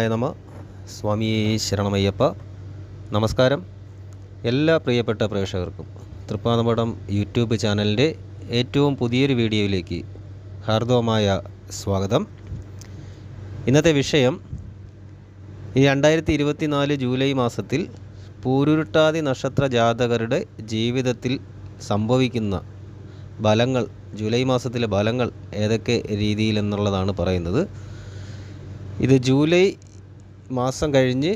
ശ്രീകൃഷ്ണായ നമ. സ്വാമി ശരണമയ്യപ്പ. നമസ്കാരം. എല്ലാ പ്രിയപ്പെട്ട പ്രേക്ഷകർക്കും തൃപ്പാനപടം യൂട്യൂബ് ചാനലിന്റെ ഏറ്റവും പുതിയൊരു വീഡിയോയിലേക്ക് ഹാർദവമായ സ്വാഗതം. ഇന്നത്തെ വിഷയം ഈ രണ്ടായിരത്തി ഇരുപത്തി നാല് ജൂലൈ മാസത്തിൽ പൂരുരുട്ടാതി നക്ഷത്ര ജാതകരുടെ ജീവിതത്തിൽ സംഭവിക്കുന്ന ബലങ്ങൾ ജൂലൈ മാസത്തിലെ ബലങ്ങൾ ഏതൊക്കെ രീതിയിലെന്നുള്ളതാണ് പറയുന്നത്. ഇത് ജൂലൈ മാസം കഴിഞ്ഞ്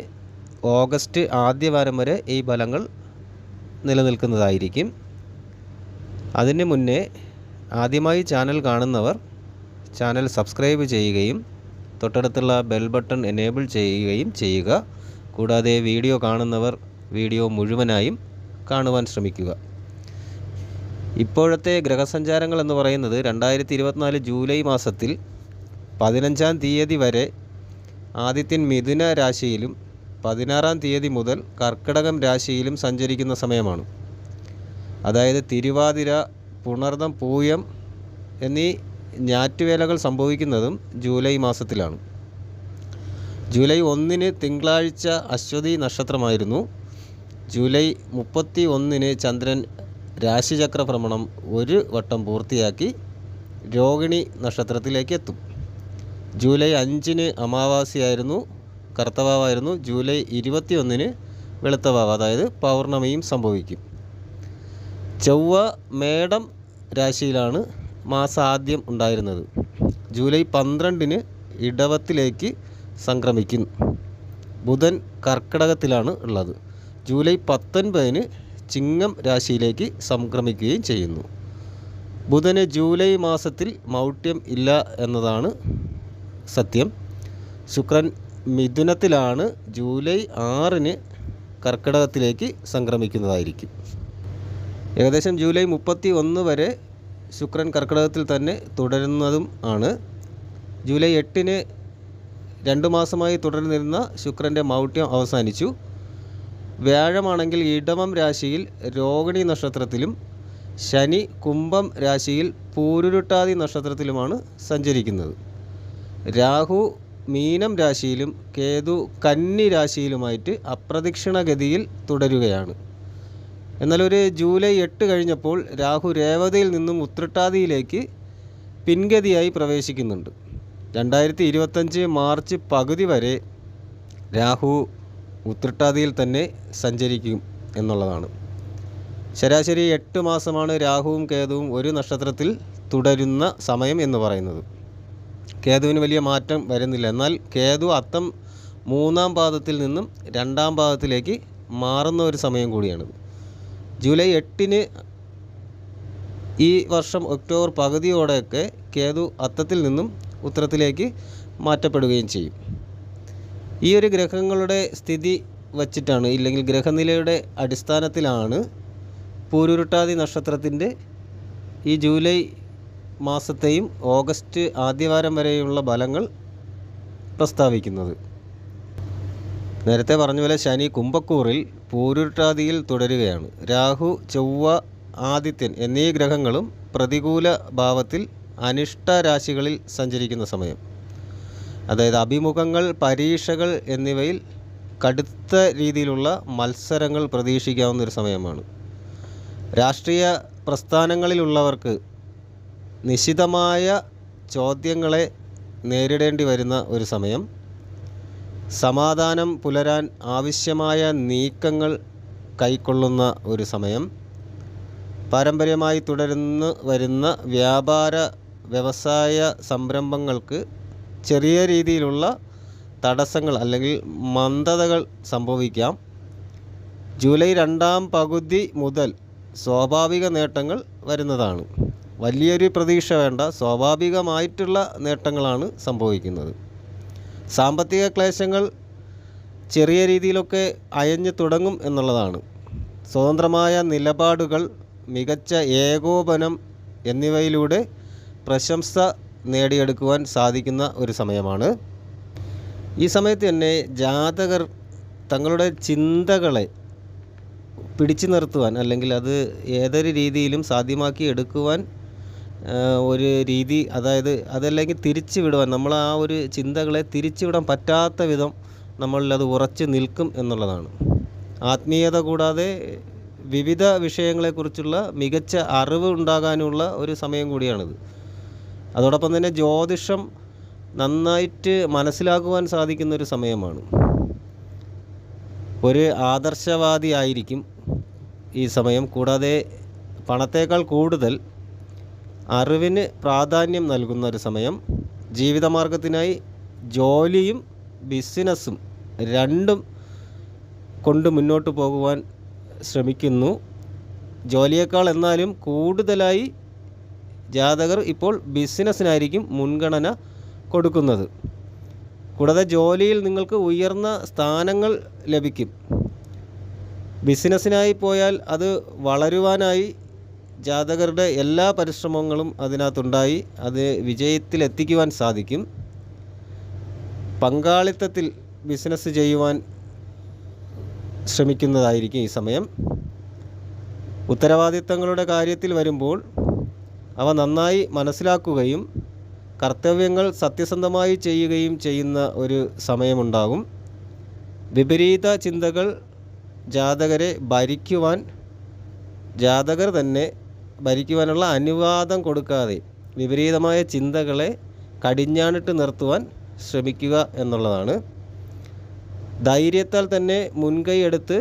ഓഗസ്റ്റ് ആദ്യ വാരം വരെ ഈ ഫലങ്ങൾ നിലനിൽക്കുന്നതായിരിക്കും. അതിന് മുന്നേ ആദ്യമായി ചാനൽ കാണുന്നവർ ചാനൽ സബ്സ്ക്രൈബ് ചെയ്യുകയും തൊട്ടടുത്തുള്ള ബെൽ ബട്ടൺ എനേബിൾ ചെയ്യുകയും ചെയ്യുക. കൂടാതെ വീഡിയോ കാണുന്നവർ വീഡിയോ മുഴുവനായും കാണുവാൻ ശ്രമിക്കുക. ഇപ്പോഴത്തെ ഗ്രഹസഞ്ചാരങ്ങൾ എന്ന് പറയുന്നത് രണ്ടായിരത്തി ഇരുപത്തിനാല് ജൂലൈ മാസത്തിൽ പതിനഞ്ചാം തീയതി വരെ ആദിത്യൻ മിഥുന രാശിയിലും പതിനാറാം തീയതി മുതൽ കർക്കിടകം രാശിയിലും സഞ്ചരിക്കുന്ന സമയമാണ്. അതായത് തിരുവാതിര പുണർദം പൂയം എന്നീ ഞാറ്റുവേലകൾ സംഭവിക്കുന്നതും ജൂലൈ മാസത്തിലാണ്. ജൂലൈ ഒന്നിന് തിങ്കളാഴ്ച അശ്വതി നക്ഷത്രമായിരുന്നു. ജൂലൈ മുപ്പത്തി ഒന്നിന് ചന്ദ്രൻ രാശിചക്ര ഭ്രമണം ഒരു വട്ടം പൂർത്തിയാക്കി രോഹിണി നക്ഷത്രത്തിലേക്ക് എത്തും. ജൂലൈ അഞ്ചിന് അമാവാസിയായിരുന്നു കർത്തവാവായിരുന്നു. ജൂലൈ ഇരുപത്തിയൊന്നിന് വെളുത്തവാവ് അതായത് പൗർണമിയും സംഭവിക്കും. ചൊവ്വ മേടം രാശിയിലാണ് മാസാദ്യം ഉണ്ടായിരുന്നത്. ജൂലൈ പന്ത്രണ്ടിന് ഇടവത്തിലേക്ക് സംക്രമിക്കുന്നു ബുധൻ കർക്കിടകത്തിലാണ് ഉള്ളത്. ജൂലൈ പത്തൊൻപതിന് ചിങ്ങം രാശിയിലേക്ക് സംക്രമിക്കുകയും ചെയ്യുന്നു. ബുധന് ജൂലൈ മാസത്തിൽ മൗഢ്യം ഇല്ല എന്നതാണ് സത്യം. ശുക്രൻ മിഥുനത്തിലാണ് ജൂലൈ ആറിന് കർക്കിടകത്തിലേക്ക് സംക്രമിക്കുന്നതായിരിക്കും. ഏകദേശം ജൂലൈ മുപ്പത്തി ഒന്ന് വരെ ശുക്രൻ കർക്കിടകത്തിൽ തന്നെ തുടരുന്നതും ആണ്. ജൂലൈ എട്ടിന് രണ്ട് മാസമായി തുടർന്നിരുന്ന ശുക്രന്റെ മൗഢ്യം അവസാനിച്ചു. വ്യാഴമാണെങ്കിൽ ഇടവം രാശിയിൽ രോഹിണി നക്ഷത്രത്തിലും ശനി കുംഭം രാശിയിൽ പൂരുരുട്ടാതി നക്ഷത്രത്തിലുമാണ് സഞ്ചരിക്കുന്നത്. രാഹു മീനം രാശിയിലും കേതു കന്നി രാശിയിലുമായിട്ട് അപ്രദക്ഷിണഗതിയിൽ തുടരുകയാണ്. എന്നാൽ ഒരു ജൂലൈ എട്ട് കഴിഞ്ഞപ്പോൾ രാഹു രേവതയിൽ നിന്നും ഉത്രട്ടാതിയിലേക്ക് പിൻഗതിയായി പ്രവേശിക്കുന്നുണ്ട്. രണ്ടായിരത്തി ഇരുപത്തഞ്ച് മാർച്ച് പകുതി വരെ രാഹു ഉത്രട്ടാതിയിൽ തന്നെ സഞ്ചരിക്കും എന്നുള്ളതാണ്. ശരാശരി എട്ട് മാസമാണ് രാഹുവും കേതുവും ഒരു നക്ഷത്രത്തിൽ തുടരുന്ന സമയം എന്ന് പറയുന്നത്. കേതുവിന് വലിയ മാറ്റം വരുന്നില്ല. എന്നാൽ കേതു അത്തം മൂന്നാം പാദത്തിൽ നിന്നും രണ്ടാം പാദത്തിലേക്ക് മാറുന്ന ഒരു സമയം കൂടിയാണിത്. ജൂലൈ എട്ടിന് ഈ വർഷം ഒക്ടോബർ പകുതിയോടെയൊക്കെ കേതു അത്തത്തിൽ നിന്നും ഉത്തരത്തിലേക്ക് മാറ്റപ്പെടുകയും ചെയ്യും. ഈ ഒരു ഗ്രഹങ്ങളുടെ സ്ഥിതി വച്ചിട്ടാണ് ഇല്ലെങ്കിൽ ഗ്രഹനിലയുടെ അടിസ്ഥാനത്തിലാണ് പൂരുരുട്ടാതി നക്ഷത്രത്തിന്റെ ഈ ജൂലൈ മാസത്തെയും ഓഗസ്റ്റ് ആദ്യവാരം വരെയുള്ള ഫലങ്ങൾ പ്രസ്താവിക്കുന്നത്. നേരത്തെ പറഞ്ഞ പോലെ ശനി കുംഭക്കൂറിൽ പൂരുട്ടാതിയിൽ തുടരുകയാണ്. രാഹു ചൊവ്വ ആദിത്യൻ എന്നീ ഗ്രഹങ്ങളും പ്രതികൂല ഭാവത്തിൽ അനിഷ്ട രാശികളിൽ സഞ്ചരിക്കുന്ന സമയം. അതായത് അഭിമുഖങ്ങൾ പരീക്ഷകൾ എന്നിവയിൽ കടുത്ത രീതിയിലുള്ള മത്സരങ്ങൾ പ്രതീക്ഷിക്കാവുന്ന ഒരു സമയമാണ്. രാഷ്ട്രീയ പ്രസ്ഥാനങ്ങളിലുള്ളവർക്ക് നിശിതമായ ചോദ്യങ്ങളെ നേരിടേണ്ടി വരുന്ന ഒരു സമയം. സമാധാനം പുലരാൻ ആവശ്യമായ നീക്കങ്ങൾ കൈക്കൊള്ളുന്ന ഒരു സമയം. പാരമ്പര്യമായി തുടരുന്നു വരുന്ന വ്യാപാര വ്യവസായ സംരംഭങ്ങൾക്ക് ചെറിയ രീതിയിലുള്ള തടസ്സങ്ങൾ അല്ലെങ്കിൽ മന്ദതകൾ സംഭവിക്കാം. ജൂലൈ രണ്ടാം പകുതി മുതൽ സ്വാഭാവിക നേട്ടങ്ങൾ വരുന്നതാണ്. വലിയൊരു പ്രതീക്ഷ വേണ്ട സ്വാഭാവികമായിട്ടുള്ള നേട്ടങ്ങളാണ് സംഭവിക്കുന്നത്. സാമ്പത്തിക ക്ലേശങ്ങൾ ചെറിയ രീതിയിലൊക്കെ അയഞ്ഞു തുടങ്ങും എന്നുള്ളതാണ്. സ്വതന്ത്രമായ നിലപാടുകൾ മികച്ച ഏകോപനം എന്നിവയിലൂടെ പ്രശംസ നേടിയെടുക്കുവാൻ സാധിക്കുന്ന ഒരു സമയമാണ്. ഈ സമയത്ത് തന്നെ ജാതകർ തങ്ങളുടെ ചിന്തകളെ പിടിച്ചു നിർത്തുവാൻ അല്ലെങ്കിൽ അത് ഏതൊരു രീതിയിലും സാധ്യമാക്കി എടുക്കുവാൻ ഒരു രീതി അതായത് അതല്ലെങ്കിൽ തിരിച്ചു വിടുവാൻ നമ്മൾ ആ ഒരു ചിന്തകളെ തിരിച്ചു വിടാൻ പറ്റാത്ത വിധം നമ്മളിൽ അത് ഉറച്ചു നിൽക്കും എന്നുള്ളതാണ്. ആത്മീയത കൂടാതെ വിവിധ വിഷയങ്ങളെക്കുറിച്ചുള്ള മികച്ച അറിവ് ഉണ്ടാകാനുള്ള ഒരു സമയം കൂടിയാണിത്. അതോടൊപ്പം തന്നെ ജ്യോതിഷം നന്നായിട്ട് മനസ്സിലാക്കുവാൻ സാധിക്കുന്ന ഒരു സമയമാണ്. ഒരു ആദർശവാദി ആയിരിക്കും ഈ സമയം കൂടാതെ പണത്തേക്കാൾ കൂടുതൽ അറിവിന് പ്രാധാന്യം നൽകുന്ന ഒരു സമയം. ജീവിതമാർഗത്തിനായി ജോലിയും ബിസിനസ്സും രണ്ടും കൊണ്ട് മുന്നോട്ട് പോകുവാൻ ശ്രമിക്കുന്നു. ജോലിയേക്കാൾ എന്നാലും കൂടുതലായി ജാതകർ ഇപ്പോൾ ബിസിനസ്സിനായിരിക്കും മുൻഗണന കൊടുക്കുന്നത്. കൂടാതെ ജോലിയിൽ നിങ്ങൾക്ക് ഉയർന്ന സ്ഥാനങ്ങൾ ലഭിക്കും. ബിസിനസ്സിനായി പോയാൽ അത് വളരുവാനായി ജാതകരുടെ എല്ലാ പരിശ്രമങ്ങളും അതിനകത്തുണ്ടായി. അത് വിജയത്തിലെത്തിക്കുവാൻ സാധിക്കും. പങ്കാളിത്തത്തിൽ ബിസിനസ് ചെയ്യുവാൻ ശ്രമിക്കുന്നതായിരിക്കും ഈ സമയം. ഉത്തരവാദിത്തങ്ങളുടെ കാര്യത്തിൽ വരുമ്പോൾ അവ നന്നായി മനസ്സിലാക്കുകയും കർത്തവ്യങ്ങൾ സത്യസന്ധമായി ചെയ്യുകയും ചെയ്യുന്ന ഒരു സമയമുണ്ടാകും. വിപരീത ചിന്തകൾ ജാതകരെ ഭരിക്കുവാൻ ജാതകർ തന്നെ ഭരിക്കുവാനുള്ള അനുവാദം കൊടുക്കാതെ വിപരീതമായ ചിന്തകളെ കടിഞ്ഞാണിട്ട് നിർത്തുവാൻ ശ്രമിക്കുക എന്നുള്ളതാണ്. ധൈര്യത്താൽ തന്നെ മുൻകൈ എടുത്ത്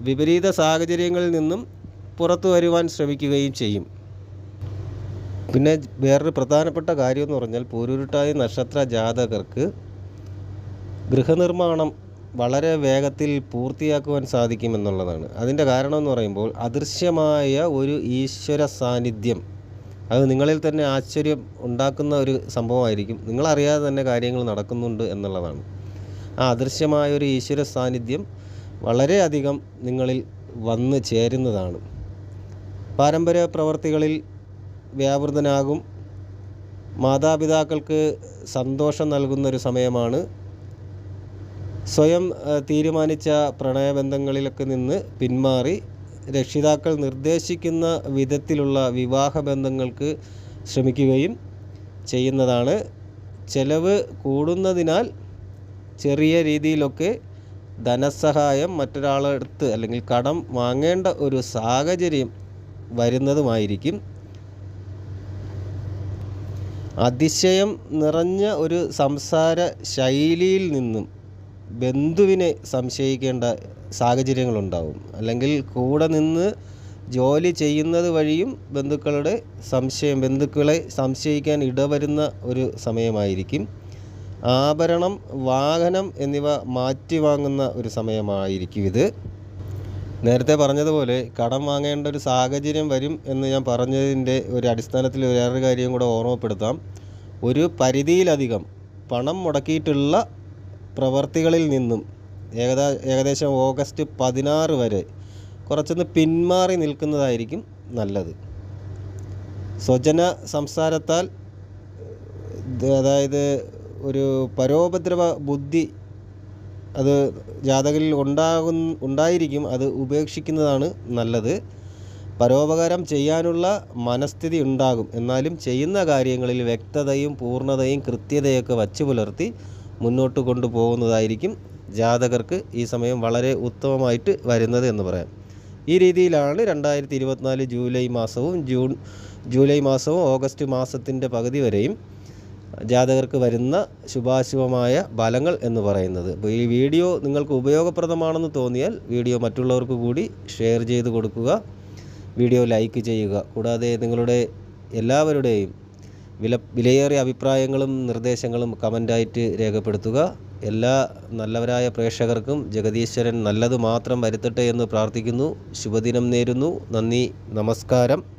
വിപരീത സാഹചര്യങ്ങളിൽ നിന്നും പുറത്തു വരുവാൻ ശ്രമിക്കുകയും ചെയ്യും. പിന്നെ വേറൊരു പ്രധാനപ്പെട്ട കാര്യം എന്ന് പറഞ്ഞാൽ പൂരുരുട്ടായ നക്ഷത്ര ജാതകർക്ക് ഗൃഹനിർമ്മാണം വളരെ വേഗത്തിൽ പൂർത്തിയാക്കുവാൻ സാധിക്കുമെന്നുള്ളതാണ്. അതിന്റെ കാരണം എന്ന് പറയുമ്പോൾ അദൃശ്യമായ ഒരു ഈശ്വര സാന്നിധ്യം. അത് നിങ്ങളിൽ തന്നെ ആശ്ചര്യം ഉണ്ടാക്കുന്ന ഒരു സംഭവമായിരിക്കും. നിങ്ങളറിയാതെ തന്നെ കാര്യങ്ങൾ നടക്കുന്നുണ്ട് എന്നുള്ളതാണ്. ആ അദൃശ്യമായ ഒരു ഈശ്വര സാന്നിധ്യം വളരെയധികം നിങ്ങളിൽ വന്ന് ചേരുന്നതാണ്. പാരമ്പര്യ പ്രവർത്തികളിൽ വ്യാപൃതനാകും. മാതാപിതാക്കൾക്ക് സന്തോഷം നൽകുന്ന ഒരു സമയമാണ് സ്വയം തീരുമാനിച്ച പ്രണയബന്ധങ്ങളിലൊക്കെ നിന്ന് പിന്മാറി രക്ഷിതാക്കൾ നിർദ്ദേശിക്കുന്ന വിധത്തിലുള്ള വിവാഹ ബന്ധങ്ങൾക്ക് ശ്രമിക്കുകയും ചെയ്യുന്നതാണ്. ചെലവ് കൂടുന്നതിനാൽ ചെറിയ രീതിയിലൊക്കെ ധനസഹായം മറ്റൊരാളടുത്ത് അല്ലെങ്കിൽ കടം വാങ്ങേണ്ട ഒരു സാഹചര്യം വരുന്നതുമായിരിക്കും. അതിശയം നിറഞ്ഞ ഒരു സംസാര ശൈലിയിൽ നിന്നും ബന്ധുവിനെ സംശയിക്കേണ്ട സാഹചര്യങ്ങളുണ്ടാവും. അല്ലെങ്കിൽ കൂടെ നിന്ന് ജോലി ചെയ്യുന്നത് വഴിയും ബന്ധുക്കളുടെ സംശയം ബന്ധുക്കളെ സംശയിക്കാൻ ഇടവരുന്ന ഒരു സമയമായിരിക്കും. ആഭരണം വാഹനം എന്നിവ മാറ്റി വാങ്ങുന്ന ഒരു സമയമായിരിക്കും ഇത്. നേരത്തെ പറഞ്ഞതുപോലെ കടം വാങ്ങേണ്ട ഒരു സാഹചര്യം വരും എന്ന് ഞാൻ പറഞ്ഞതിന്റെ ഒരു അടിസ്ഥാനത്തിൽ വേറൊരു കാര്യം കൂടെ ഓർമ്മപ്പെടുത്താം. ഒരു പരിധിയിലധികം പണം മുടക്കിയിട്ടുള്ള പ്രവർത്തികളിൽ നിന്നും ഏകദാ ഏകദേശം ഓഗസ്റ്റ് പതിനാറ് വരെ കുറച്ചൊന്ന് പിന്മാറി നിൽക്കുന്നതായിരിക്കും നല്ലത്. സ്വജന സംസാരത്താൽ അതായത് ഒരു പരോപദ്രവ ബുദ്ധി അത് ജാതകരിൽ ഉണ്ടാകും ഉണ്ടായിരിക്കും അത് ഉപേക്ഷിക്കുന്നതാണ് നല്ലത്. പരോപകാരം ചെയ്യാനുള്ള മനസ്ഥിതി ഉണ്ടാകും. എന്നാലും ചെയ്യുന്ന കാര്യങ്ങളിൽ വ്യക്തതയും പൂർണതയും കൃത്യതയൊക്കെ വച്ചു പുലർത്തി മുന്നോട്ട് കൊണ്ടുപോകുന്നതായിരിക്കും ജാതകർക്ക് ഈ സമയം വളരെ ഉത്തമമായിട്ട് വരുന്നത് എന്ന് പറയാം. ഈ രീതിയിലാണ് രണ്ടായിരത്തി ഇരുപത്തിനാല് ജൂലൈ മാസവും ജൂൺ ജൂലൈ മാസവും ഓഗസ്റ്റ് മാസത്തിന്റെ പകുതി വരെയും ജാതകർക്ക് വരുന്ന ശുഭാശുഭമായ ഫലങ്ങൾ എന്ന് പറയുന്നത്. അപ്പോൾ ഈ വീഡിയോ നിങ്ങൾക്ക് ഉപയോഗപ്രദമാണെന്ന് തോന്നിയാൽ വീഡിയോ മറ്റുള്ളവർക്ക് കൂടി ഷെയർ ചെയ്ത് കൊടുക്കുക. വീഡിയോ ലൈക്ക് ചെയ്യുക. കൂടാതെ നിങ്ങളുടെ എല്ലാവരുടെയും വില വിലയേറിയ അഭിപ്രായങ്ങളും നിർദ്ദേശങ്ങളും കമന്റായിട്ട് രേഖപ്പെടുത്തുക. എല്ലാ നല്ലവരായ പ്രേക്ഷകർക്കും ജഗദീശ്വരൻ നല്ലത് മാത്രം വരുത്തട്ടെ എന്ന് പ്രാർത്ഥിക്കുന്നു. ശുഭദിനം നേരുന്നു. നന്ദി. നമസ്കാരം.